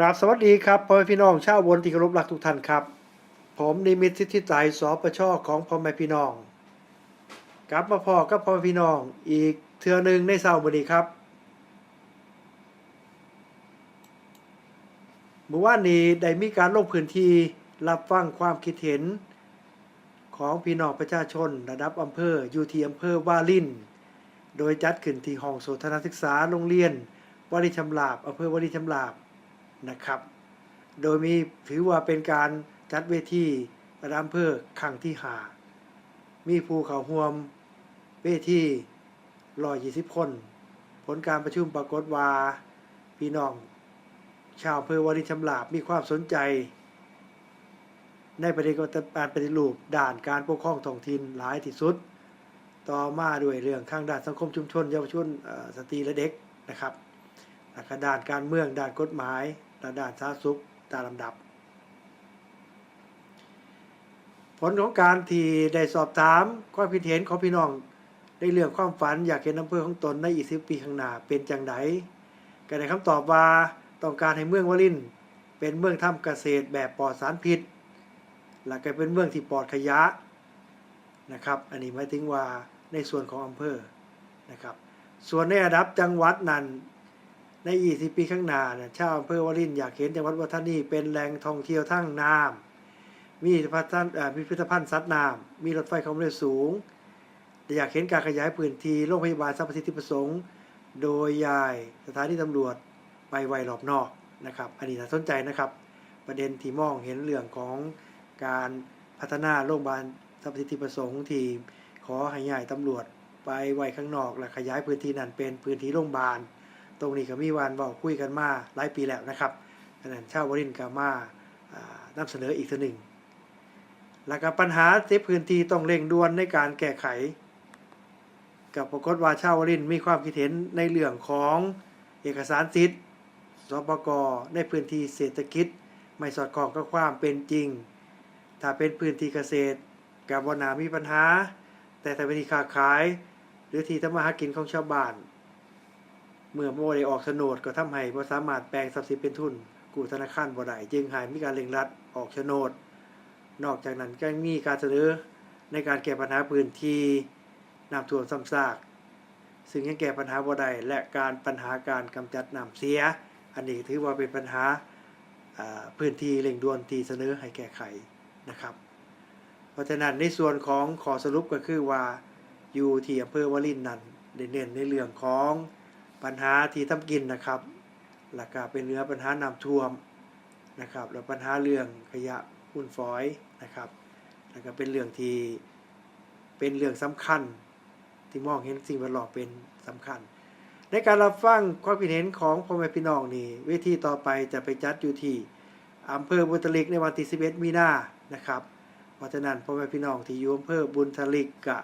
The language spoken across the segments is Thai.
กราบสวัสดีครับพ่อแม่พี่น้องชาวบนที่เคารพรักทุกท่านครับ ผมนิมิตสิทธิไตรสปชของพ่อแม่พี่น้องกลับมาพ่อกับพ่อแม่พี่น้องอีกเทื่อหนึ่งในเช้าวันนี้ครับเมื่อวานนี้ได้มีการลงพื้นที่รับฟังความคิดเห็น ของพี่น้องประชาชนระดับอำเภออยู่ที่อำเภอวาลิน โดยจัดขึ้นที่ห้องโสตนศึกษาโรงเรียนวาริชำลาบอำเภอวาริชำลาบ นะครับ โดยมีถือว่าเป็นการจัดเวทีระดับอำเภอครั้งที่หามีผู้เขาร่วมเวที120คน ผลการประชุมปรากฏว่าพี่น้อง ชาวอำเภอวาริชำลาบมีความสนใจ ในประเด็นการปฏิรูปด่านการปกครองท้องถิ่นหลายที่สุด ต่อมาด้วยเรื่องข้างด้านสังคมชุมชนเยาวชนสตรีและเด็กนะครับด้านการเมืองด้านกฎหมาย และด้านสาธารณสุขตามลำดับ ผลของการที่ได้สอบถามความคิดเห็นของพี่น้องในเรื่องความฝันอยากเห็นอำเภอของตนในอีกสิบปีข้างหน้าเป็นจังไดก็ได้คำตอบว่าต้องการให้เมืองวลินเป็นเมืองทำเกษตรแบบปลอดสารพิษ และก็เป็นเมืองที่ปลอดขยะนะครับ อันนี้หมายถึงว่าในส่วนของอำเภอนะครับ ส่วนในระดับจังหวัดนั้น ใน 20 ปีข้างหน้าเนี่ยชาวอำเภอวารินอยากเห็นจังหวัดวัฒนีเป็นแหล่งท่องเที่ยวทั้งน้ำมีพิพิธภัณฑ์พิพิธภัณฑ์สัตว์น้ำมีรถไฟความเร็วสูงแต่อยากเห็นการขยายพื้นที่โรงพยาบาลสรรพสิทธิประสงค์ โดยยายสถานีตำรวจไปไวรอบนอกนะครับอันนี้น่าสนใจนะครับ ประเด็นที่มองเห็นเรื่องของการพัฒนาโรงพยาบาลสรรพสิทธิประสงค์ที่ขอให้ย้ายตำรวจไปไวข้างนอก และขยายพื้นที่นั้นเป็นพื้นที่โรงพยาบาล ตรงนี้ก็มีวันบอกคุยกันมาหลายปีแล้วนะครับดังนั้นชาววรินก็มาอ่านำเสนออีกทีหนึ่ง แล้วก็ปัญหาที่พื้นที่ต้องเร่งด่วนในการแก้ไข กับปรากฏว่าชาววรินมีความคิดเห็นในเรื่องของเอกสารสิทธิ์สปกในพื้นที่เศรษฐกิจ ไม่สอดคล้องกับความเป็นจริง ถ้าเป็นพื้นที่เกษตรกับวนามีปัญหา แต่ถ้าเป็นที่ค้าขาย หรือที่ทำมาหากินของชาวบ้าน เมื่อบ่ได้ออกโฉนดก็ทำให้บ่สามารถแปลงทรัพย์สินเป็นทุน กู้ธนาคารบ่ได้จึงให้มีการเร่งรัดออกโฉนด นอกจากนั้นก็มีการเสนอในการแก้ปัญหาพื้นที่น้ำท่วมซ้ำซาก ซึ่งยังแก้ปัญหาบ่ได้และการปัญหาการกำจัดน้ำเสีย อันนี้ถือว่าเป็นปัญหาพื้นที่เร่งด่วนที่เสนอให้แก้ไขนะครับ เพราะฉะนั้นในส่วนของขอสรุปก็คือว่าอยู่ที่อำเภอวารินนั้นได้เน้นในเรื่องของ ปัญหาที่ทำกินนะครับหลักก็เป็นเรื่อปัญหาน้ำท่วมนะครับ แล้วปัญหาเรื่องขยะฝุ่นฝอยนะครับแล้วก็เป็นเรื่องที่เป็นเรื่องสำคัญที่มองเห็นสิ่งแวดล้อมเป็นสำคัญ ในการรับฟังความคิดเห็นของพ่อแม่พี่น้องนี่เวทีต่อไปจะไปจัดอยู่ที่อำเภอบุญทลิกในวันที่11มีนานะครับ เพราะฉะนั้นพ่อแม่พี่น้องที่อยู่อำเภอบุญทลิกกะ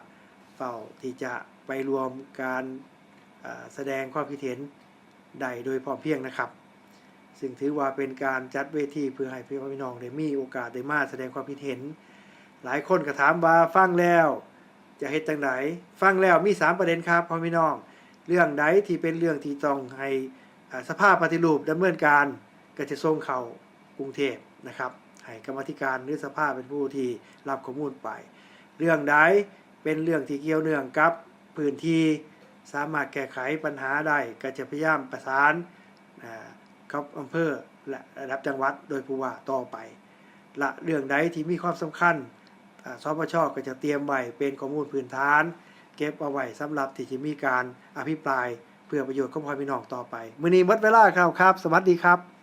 เฝ้าที่จะไปรวมการ แสดงความคิดเห็นใดโดยพร้อมเพียงนะครับ ซึ่งถือว่าเป็นการจัดเวทีเพื่อให้พี่พี่น้องได้มีโอกาสได้มาแสดงความคิดเห็น หลายคนก็ถามว่าฟังแล้ว จะเฮ็ดจังไดฟังแล้วมี 3 ประเด็นครับพ่อพี่น้อง เรื่องใดที่เป็นเรื่องที่ต้องให้สภาพปฏิรูปดำเนินการก็จะส่งเข้ากรุงเทพนะครับให้กรรมธิการหรือสภาเป็นผู้ที่รับข้อมูลไป เรื่องใดเป็นเรื่องที่เกี่ยวเนื่องกับพื้นที่ สามารถแก้ไขปัญหาได้ก็จะพยายามประสานกับอำเภอและระดับจังหวัดโดยผู้ว่าต่อไป ละเรื่องใดที่มีความสำคัญอ่าสปชก็จะเตรียมไว้เป็นข้อมูลพื้นฐาน เก็บเอาไว้สำหรับที่จะมีการอภิปราย เพื่อประโยชน์ของพ่อพี่น้องต่อไป มื้อนี้หมดเวลาครับครับ สวัสดีครับ